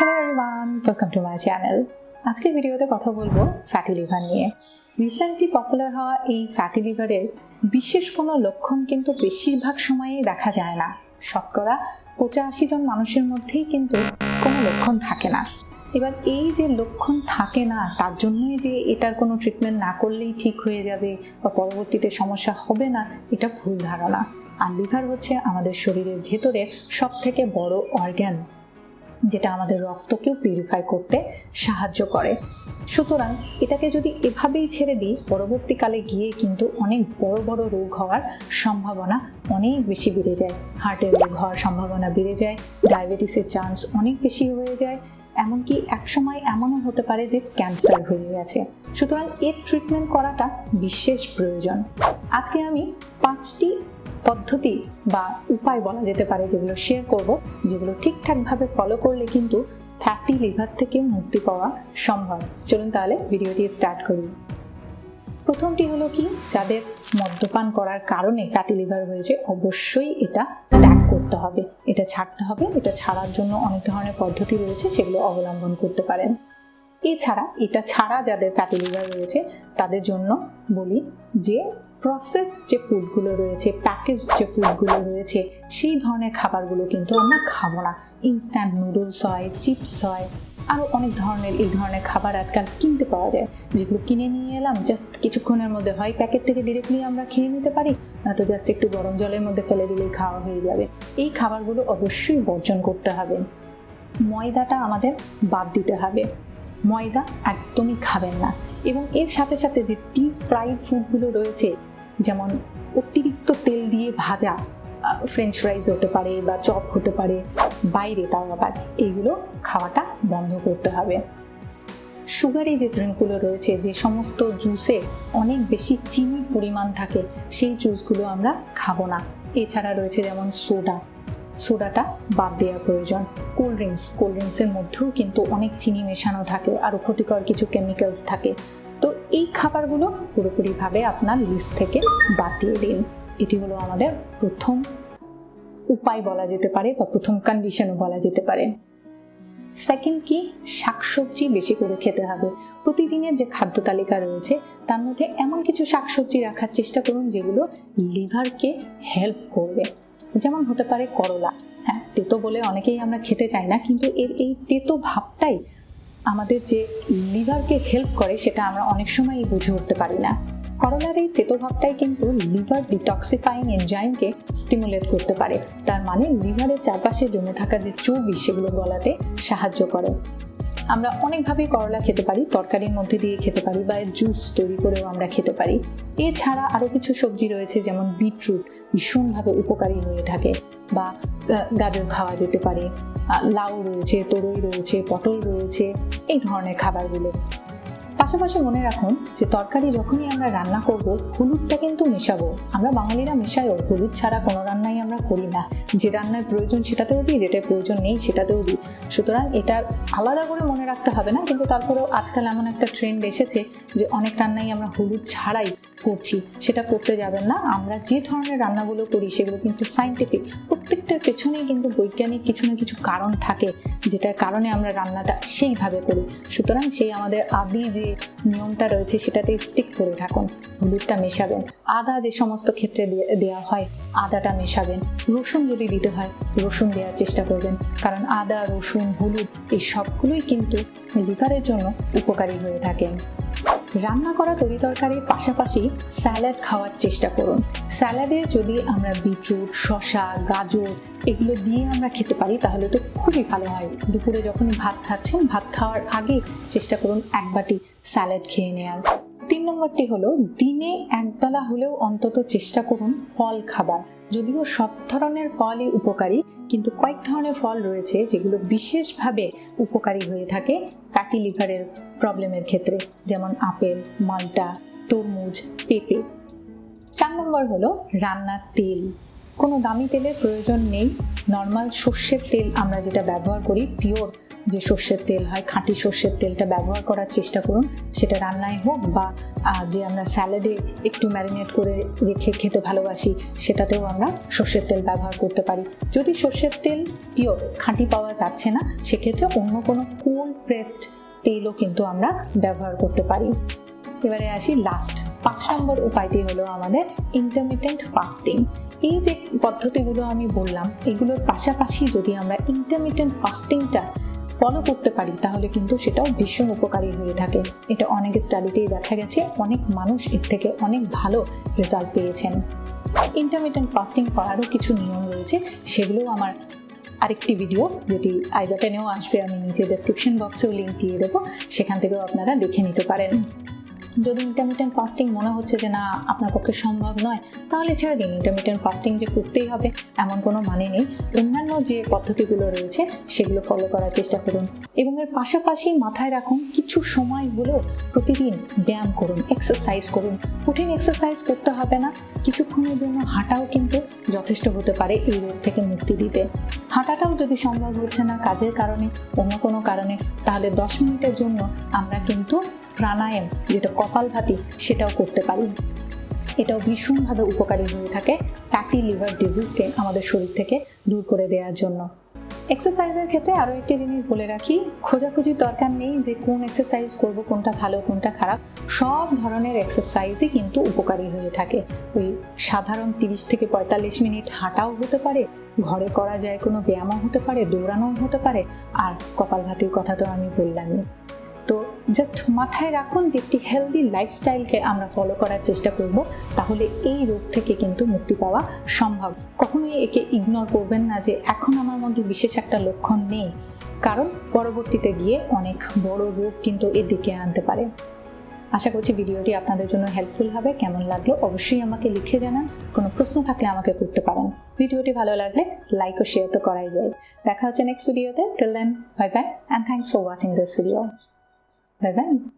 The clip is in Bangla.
Hello everyone welcome to my channel আজকের ভিডিওতে কথা বলব ফ্যাটি লিভার নিয়ে। রিসেন্টলি পপুলার হওয়া এই ফ্যাটি লিভারের বিশেষ কোনো লক্ষণ কিন্তু বেশিরভাগ সময়েই দেখা যায় না। শতকরা পঁচাশি জন মানুষের মধ্যেই কিন্তু কোনো লক্ষণ থাকে না। এবার এই যে লক্ষণ থাকে না, তার জন্যই যে এটার কোনো ট্রিটমেন্ট না করলেই ঠিক হয়ে যাবে বা পরবর্তীতে সমস্যা হবে না, এটা ভুল ধারণা। আর লিভার হচ্ছে আমাদের শরীরের ভেতরে সব থেকে বড় অর্গ্যান যেটা আমাদের রক্তকেও পিউরিফাই করতে সাহায্য করে। সুতরাং এটাকে যদি এভাবেই ছেড়ে দিই, পরবর্তীকালে গিয়ে কিন্তু অনেক বড় বড় রোগ হওয়ার সম্ভাবনা অনেক বেশি বেড়ে যায়। হার্টের রোগ হওয়ার সম্ভাবনা বেড়ে যায় ডায়াবেটিসের চান্স অনেক বেশি হয়ে যায়। এমনকি একসময় এমনও হতে পারে যে ক্যান্সার হয়ে গেছে। সুতরাং এর ট্রিটমেন্ট করাটা বিশেষ প্রয়োজন। আজকে আমি পাঁচটি পদ্ধতি বা উপায় বলা যেতে পারে যেগুলো শেয়ার করব, যেগুলো ঠিকঠাকভাবে ফলো করলে কিন্তু ফ্যাটি লিভার থেকে মুক্তি পাওয়া সম্ভব। চলুন তাহলে ভিডিওটি স্টার্ট করি। প্রথমটি হলো কি? যাদের মদ্যপান করার কারণে ফ্যাটি লিভার হয়েছে, অবশ্যই এটা ত্যাগ করতে হবে। এটা ছাড়তে হবে, এটা ছাড়ার জন্য অনেক ধরনের পদ্ধতি রয়েছে, সেগুলো অবলম্বন করতে পারেন। এছাড়া এটা ছাড়া যাদের ফ্যাটি লিভার রয়েছে, তাদের জন্য বলি যে প্রসেস যে ফুডগুলো রয়েছে প্যাকেজ যে ফুডগুলো রয়েছে, সেই ধরনের খাবারগুলো কিন্তু আমরা খাব না। ইনস্ট্যান্ট নুডলস হয় চিপস হয় আরও অনেক ধরনের এই ধরনের খাবার আজকাল কিনতে পাওয়া যায়। যেগুলো কিনে নিয়ে এলাম জাস্ট কিছুক্ষণের মধ্যে হয় প্যাকেট থেকে ডিরেক্টলি আমরা খেয়ে নিতে পারি, নয়তো জাস্ট একটু গরম জলের মধ্যে ফেলে দিলেই খাওয়া হয়ে যাবে। এই খাবারগুলো অবশ্যই বর্জন করতে হবে। ময়দাটা আমাদের বাদ দিতে হবে। ময়দা একদমই খাবেন না। এবং এর সাথে সাথে যে ডিপ ফ্রাইড ফুডগুলো রয়েছে যেমন অতিরিক্ত তেল দিয়ে ভাজা ফ্রেঞ্চ ফ্রাইজ হতে পারে বা চপ হতে পারে, বাইরে তাও আবার এইগুলো খাওয়াটা বন্ধ করতে হবে। সুগারি যে ড্রিঙ্কগুলো রয়েছে, যে সমস্ত জুসে অনেক বেশি চিনির পরিমাণ থাকে, সেই জুসগুলো আমরা খাব না। এছাড়া রয়েছে যেমন সোডা সোডাটা বাদ দেওয়া প্রয়োজন। কোল্ড ড্রিঙ্কস কোল্ড ড্রিঙ্কসের মধ্যেও কিন্তু অনেক চিনি মেশানো থাকে আরও ক্ষতিকর কিছু কেমিক্যালস থাকে। তো এই খাবারগুলো পুরোপুরিভাবে আপনার লিস্ট থেকে বাদ দিয়ে দিন। এটি হলো আমাদের প্রথম উপায় বলা যেতে পারে বা প্রথম কন্ডিশনও বলা যেতে পারে। সেকেন্ড কি? শাকসবজি বেশি করে খেতে হবে। প্রতিদিনের যে খাদ্য তালিকা রয়েছে, তার মধ্যে এমন কিছু শাকসবজি রাখার চেষ্টা করুন যেগুলো লিভারকে হেল্প করবে। যেমন হতে পারে করলা। হ্যাঁ তেতো বলে অনেকেই আমরা খেতে চাই না, কিন্তু এর এই তেতো ভাবটাই আমাদের যে লিভারকে হেল্প করে সেটা আমরা অনেক সময়ই বুঝে উঠতে পারি না। করলার এই তেতো ভাবটাই কিন্তু লিভার ডিটক্সিফাইং এনজাইমকে স্টিমুলেট করতে পারে। তার মানে লিভারের চারপাশে জমে থাকা যে চর্বি সেগুলো গলাতে সাহায্য করে। আমরা অনেকভাবেই করলা খেতে পারি, তরকারির মধ্যে দিয়ে খেতে পারি বা জুস তৈরি করেও আমরা খেতে পারি। এছাড়া আরও কিছু সবজি রয়েছে যেমন বিটরুট ভীষণভাবে উপকারী হয়ে থাকে বা গাজর খাওয়া যেতে পারে। লাউ রয়েছে তরই রয়েছে পটল রয়েছে এই ধরনের খাবারগুলো। পাশাপাশি মনে রাখুন যে তরকারি যখনই আমরা রান্না করব, হলুদটা কিন্তু মেশাবো। আমরা বাঙালিরা মেশাইও হলুদ ছাড়া কোনো রান্নাই আমরা করি না। যে রান্নার প্রয়োজন সেটাতেও দিই যেটা প্রয়োজন নেই সেটাতেও দিই। সুতরাং এটা আলাদা করে মনে রাখতে হবে না, কিন্তু তারপরেও আজকাল এমন একটা ট্রেন্ড এসেছে যে অনেক রান্নাই আমরা হলুদ ছাড়াই করছি। সেটা করতে যাবেন না। আমরা যে ধরনের রান্নাগুলো করি, সেগুলো কিন্তু সাইন্টিফিক প্রত্যেকটার পেছনেই কিন্তু বৈজ্ঞানিক কিছু না কিছু কারণ থাকে, যেটার কারণে আমরা রান্নাটা সেইভাবে করি। সুতরাং সেই আমাদের আদি যে নিয়মটা রয়েছে সেটাতে স্টিক করে থাকুন, হলুদটা মেশাবেন, আদা যে সমস্ত ক্ষেত্রে দেওয়া হয়, আদাটা মেশাবেন। রসুন যদি দিতে হয়, রসুন দেওয়ার চেষ্টা করবেন, কারণ আদা, রসুন, হলুদ, এই সবগুলোই কিন্তু লিভারের জন্য উপকারী হয়ে থাকেন রান্না করা তরি তরকারির পাশাপাশি স্যালাড খাওয়ার চেষ্টা করুন। স্যালাডে যদি আমরা বিটরুট শশা গাজর এগুলো দিয়ে আমরা খেতে পারি, তাহলে তো খুবই ভালো হয়। দুপুরে যখন ভাত খাচ্ছেন, ভাত খাওয়ার আগে চেষ্টা করুন এক বাটি স্যালাড খেয়ে নেওয়ার তিন নম্বরটি হলো, দিনে একবেলা হলেও অন্তত চেষ্টা করুন ফল খাবার। যদিও সব ধরনের ফলই উপকারী, কিন্তু কয়েক ধরনের ফল রয়েছে যেগুলো বিশেষভাবে উপকারী হয়ে থাকে ফ্যাটি লিভারের প্রবলেমের ক্ষেত্রে, যেমন আপেল, মালটা, তরমুজ, পেঁপে। চার নম্বর হলো রান্নার তেল। কোনো দামি তেলের প্রয়োজন নেই। নর্মাল সর্ষের তেল আমরা যেটা ব্যবহার করি, পিওর যে সর্ষের তেল হয়, খাঁটি সর্ষের তেলটা ব্যবহার করার চেষ্টা করুন। সেটা রান্নায় হোক বা যে আমরা স্যালাডে একটু ম্যারিনেট করে রেখে খেতে ভালোবাসি, সেটাতেও আমরা সর্ষের তেল ব্যবহার করতে পারি। যদি সর্ষের তেল পিওর খাঁটি পাওয়া যাচ্ছে না, সেক্ষেত্রে অন্য কোনো কোল্ড প্রেসড তেলও কিন্তু আমরা ব্যবহার করতে পারি। এবারে আসি লাস্ট পাঁচ নম্বর উপায়টি হলো আমাদের ইন্টারমিটেন্ট ফাস্টিং এই যে পদ্ধতিগুলো আমি বললাম, এগুলোর পাশাপাশি যদি আমরা ইন্টারমিটেন্ট ফাস্টিংটা ফলো করতে পারি, তাহলে কিন্তু সেটাও ভীষণ উপকারী হয়ে থাকে। এটা অনেক স্টাডিতেই দেখা গেছে, অনেক মানুষ এর থেকে অনেক ভালো রেজাল্ট পেয়েছেন। ইন্টারমিডিয়েন্ট ফাস্টিং করারও কিছু নিয়ম রয়েছে সেগুলো আমার আরেকটি ভিডিও যেটি আই বাটনেও আসবে, আমি নিচে ডেসক্রিপশন বক্সেও লিঙ্ক দিয়ে দেবো, সেখান থেকেও আপনারা দেখে নিতে পারেন। যদি ইন্টারমিটেন্ট ফাস্টিং মনে হচ্ছে যে না আপনার পক্ষে সম্ভব নয়, তাহলে ছেড়ে দিন। ইন্টারমিটেন্ট ফাস্টিং যে করতেই হবে, এমন কোনো মানে নেই। অন্যান্য যে পদ্ধতিগুলো রয়েছে, সেগুলো ফলো করার চেষ্টা করুন। এবং এর পাশাপাশি মাথায় রাখুন, কিছু সময় হলেও প্রতিদিন ব্যায়াম করুন এক্সারসাইজ করুন। কঠিন এক্সারসাইজ করতে হবে না। কিছুক্ষণের জন্য হাঁটাও কিন্তু যথেষ্ট হতে পারে এই রোগ থেকে মুক্তি দিতে। হাঁটাটাও যদি সম্ভব হচ্ছে না কাজের কারণে, অন্য কোনো কারণে, তাহলে দশ মিনিটের জন্য আমরা কিন্তু প্রাণায়াম, যেটা কপালভাতি সেটাও করতে পারি। এটাও ভীষণভাবে উপকারী হয়ে থাকে ফ্যাটি লিভার ডিজিজকে আমাদের শরীর থেকে দূর করে দেওয়ার জন্য। এক্সারসাইজের ক্ষেত্রে আরও একটি জিনিস বলে রাখি, খোঁজাখুঁজির দরকার নেই যে কোন এক্সারসাইজ করব, কোনটা ভালো, কোনটা খারাপ। সব ধরনের এক্সারসাইজই কিন্তু উপকারী হয়ে থাকে। ওই সাধারণ তিরিশ থেকে পঁয়তাল্লিশ মিনিট হাঁটাও হতে পারে, ঘরে করা যায় কোনো ব্যায়ামও হতে পারে, দৌড়ানোও হতে পারে, আর কপালভাতির কথা তো আমি বললামই। তো জাস্ট মাথায় রাখুন যে একটি হেলদি লাইফস্টাইলকে আমরা ফলো করার চেষ্টা করব, তাহলে এই রোগ থেকে কিন্তু মুক্তি পাওয়া সম্ভব। কখনোই একে ইগনোর করবেন না যে এখন আমার মধ্যে বিশেষ একটা লক্ষণ নেই। কারণ পরবর্তীতে গিয়ে অনেক বড় রোগ কিন্তু এ ডেকে আনতে পারে। আশা করছি ভিডিওটি আপনাদের জন্য হেল্পফুল হবে। কেমন লাগল অবশ্যই আমাকে লিখে জানান। কোনো প্রশ্ন থাকলে আমাকে করতে পারেন। ভিডিওটি ভালো লাগলে লাইক ও শেয়ার তো করাই যায়। দেখা হচ্ছে নেক্সট ভিডিওতে till then bye bye and thanks for watching this video Bye bye.